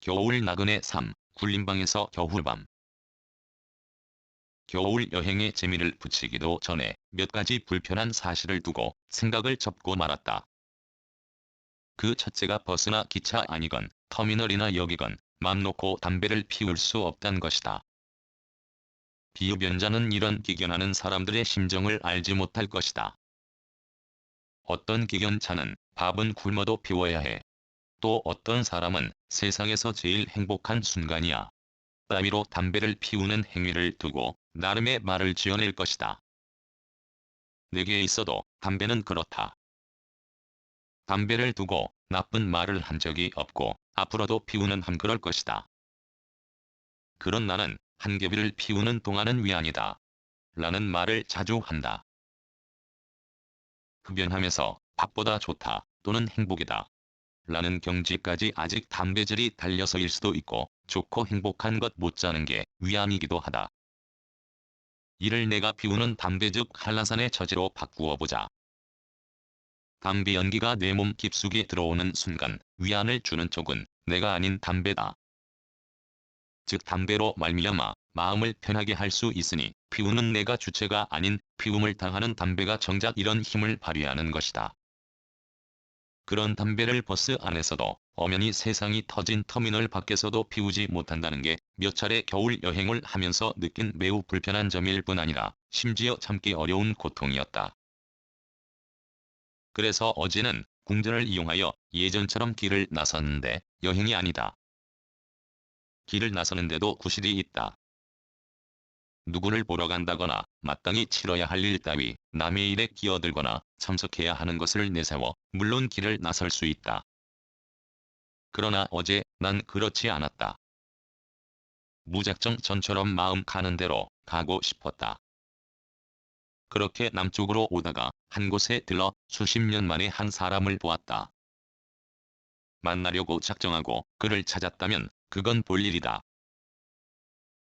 겨울 나그네 3. 굴림방에서 겨울밤 겨울 여행의 재미를 붙이기도 전에 몇 가지 불편한 사실을 두고 생각을 접고 말았다. 그 첫째가 버스나 기차 아니건 터미널이나 역이건 맘 놓고 담배를 피울 수 없단 것이다. 비흡연자는 이런 기견하는 사람들의 심정을 알지 못할 것이다. 어떤 기견차는 밥은 굶어도 피워야 해. 또 어떤 사람은 세상에서 제일 행복한 순간이야. 따위로 담배를 피우는 행위를 두고 나름의 말을 지어낼 것이다. 내게 있어도 담배는 그렇다. 담배를 두고 나쁜 말을 한 적이 없고 앞으로도 피우는 한 그럴 것이다. 그런 나는 한 개비를 피우는 동안은 위안이다. 라는 말을 자주 한다. 흡연하면서 밥보다 좋다 또는 행복이다. 라는 경지까지 아직 담배질이 달려서일 수도 있고 좋고 행복한 것 못 자는 게 위안이기도 하다. 이를 내가 피우는 담배 즉 한라산의 처지로 바꾸어 보자. 담배 연기가 내 몸 깊숙이 들어오는 순간 위안을 주는 쪽은 내가 아닌 담배다. 즉 담배로 말미암아 마음을 편하게 할 수 있으니 피우는 내가 주체가 아닌 피움을 당하는 담배가 정작 이런 힘을 발휘하는 것이다. 그런 담배를 버스 안에서도 엄연히 세상이 터진 터미널 밖에서도 피우지 못한다는 게 몇 차례 겨울 여행을 하면서 느낀 매우 불편한 점일 뿐 아니라 심지어 참기 어려운 고통이었다. 그래서 어제는 궁전을 이용하여 예전처럼 길을 나섰는데 여행이 아니다. 길을 나서는데도 구실이 있다. 누구를 보러 간다거나 마땅히 치러야 할 일 따위 남의 일에 끼어들거나 참석해야 하는 것을 내세워 물론 길을 나설 수 있다. 그러나 어제 난 그렇지 않았다. 무작정 전처럼 마음 가는 대로 가고 싶었다. 그렇게 남쪽으로 오다가 한 곳에 들러 수십 년 만에 한 사람을 보았다. 만나려고 작정하고 그를 찾았다면 그건 볼 일이다.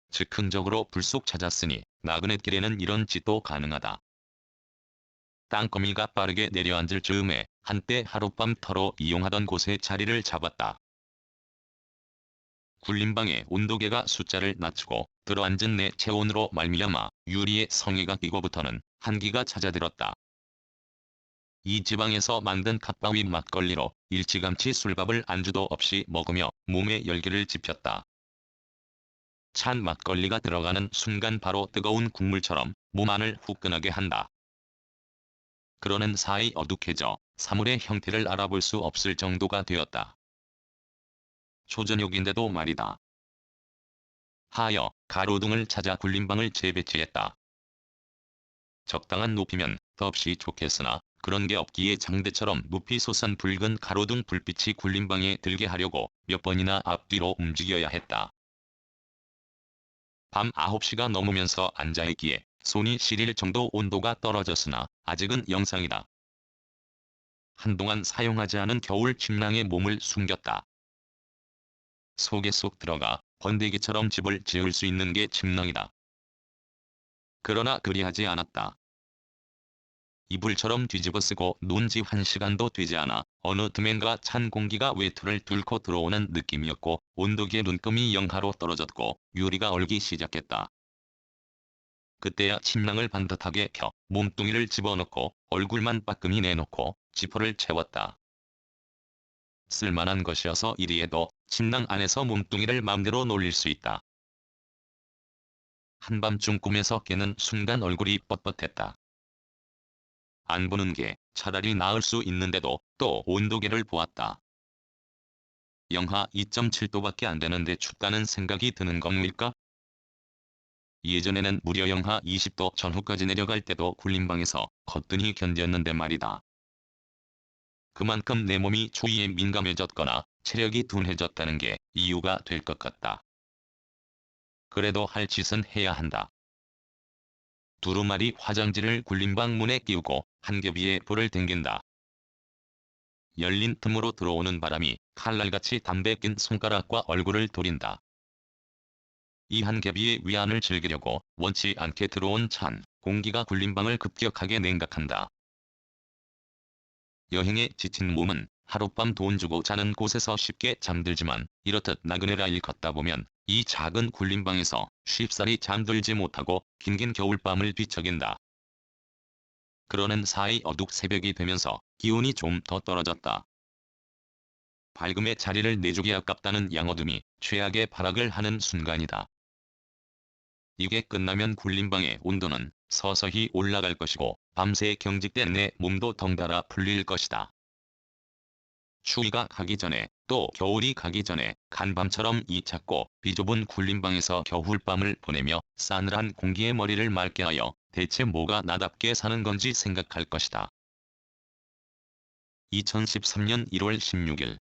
즉흥적으로 불쑥 찾았으니 나그네길에는 이런 짓도 가능하다. 땅거미가 빠르게 내려앉을 즈음에 한때 하룻밤 터로 이용하던 곳에 자리를 잡았다. 굴림방의 온도계가 숫자를 낮추고 들어앉은 내 체온으로 말미암아 유리에 성에가 끼고부터는 한기가 찾아들었다. 이 지방에서 만든 갓바위 막걸리로 일찌감치 술밥을 안주도 없이 먹으며 몸에 열기를 지폈다. 찬 막걸리가 들어가는 순간 바로 뜨거운 국물처럼 몸 안을 후끈하게 한다. 그러는 사이 어둑해져 사물의 형태를 알아볼 수 없을 정도가 되었다. 초저녁인데도 말이다. 하여 가로등을 찾아 굴림방을 재배치했다. 적당한 높이면 덥시 좋겠으나 그런 게 없기에 장대처럼 높이 솟은 붉은 가로등 불빛이 굴림방에 들게 하려고 몇 번이나 앞뒤로 움직여야 했다. 밤 9시가 넘으면서 앉아있기에 손이 시릴 정도 온도가 떨어졌으나 아직은 영상이다. 한동안 사용하지 않은 겨울 침낭에 몸을 숨겼다. 속에 쏙 들어가 번데기처럼 집을 지을 수 있는 게 침낭이다. 그러나 그리하지 않았다. 이불처럼 뒤집어 쓰고 논 지 한 시간도 되지 않아 어느 틈엔가 찬 공기가 외투를 뚫고 들어오는 느낌이었고 온도계 눈금이 영하로 떨어졌고 유리가 얼기 시작했다. 그때야 침낭을 반듯하게 켜 몸뚱이를 집어넣고 얼굴만 빠끔히 내놓고 지퍼를 채웠다. 쓸만한 것이어서 이리에도 침낭 안에서 몸뚱이를 맘대로 놀릴 수 있다. 한밤중 꿈에서 깨는 순간 얼굴이 뻣뻣했다. 안 보는 게 차라리 나을 수 있는데도 또 온도계를 보았다. 영하 2.7도밖에 안 되는데 춥다는 생각이 드는 겁니까? 예전에는 무려 영하 20도 전후까지 내려갈 때도 굴림방에서 거뜬히 견뎠는데 말이다. 그만큼 내 몸이 추위에 민감해졌거나 체력이 둔해졌다는 게 이유가 될 것 같다. 그래도 할 짓은 해야 한다. 두루마리 화장지를 굴림방 문에 끼우고 한겹이에 불을 댕긴다. 열린 틈으로 들어오는 바람이 칼날같이 담배 낀 손가락과 얼굴을 도린다. 이 한겹이의 위안을 즐기려고 원치 않게 들어온 찬 공기가 굴림방을 급격하게 냉각한다. 여행에 지친 몸은 하룻밤 돈 주고 자는 곳에서 쉽게 잠들지만 이렇듯 나그네라 일 걷다 보면 이 작은 굴림방에서 쉽사리 잠들지 못하고 긴긴 겨울밤을 뒤척인다. 그러는 사이 어둑 새벽이 되면서 기온이 좀 더 떨어졌다. 밝음에 자리를 내주기 아깝다는 양어둠이 최악의 발악을 하는 순간이다. 이게 끝나면 굴림방의 온도는 서서히 올라갈 것이고 밤새 경직된 내 몸도 덩달아 풀릴 것이다. 추위가 가기 전에 또 겨울이 가기 전에 간밤처럼 이 작고 비좁은 굴림방에서 겨울밤을 보내며 싸늘한 공기에 머리를 맑게 하여 대체 뭐가 나답게 사는 건지 생각할 것이다. 2013년 1월 16일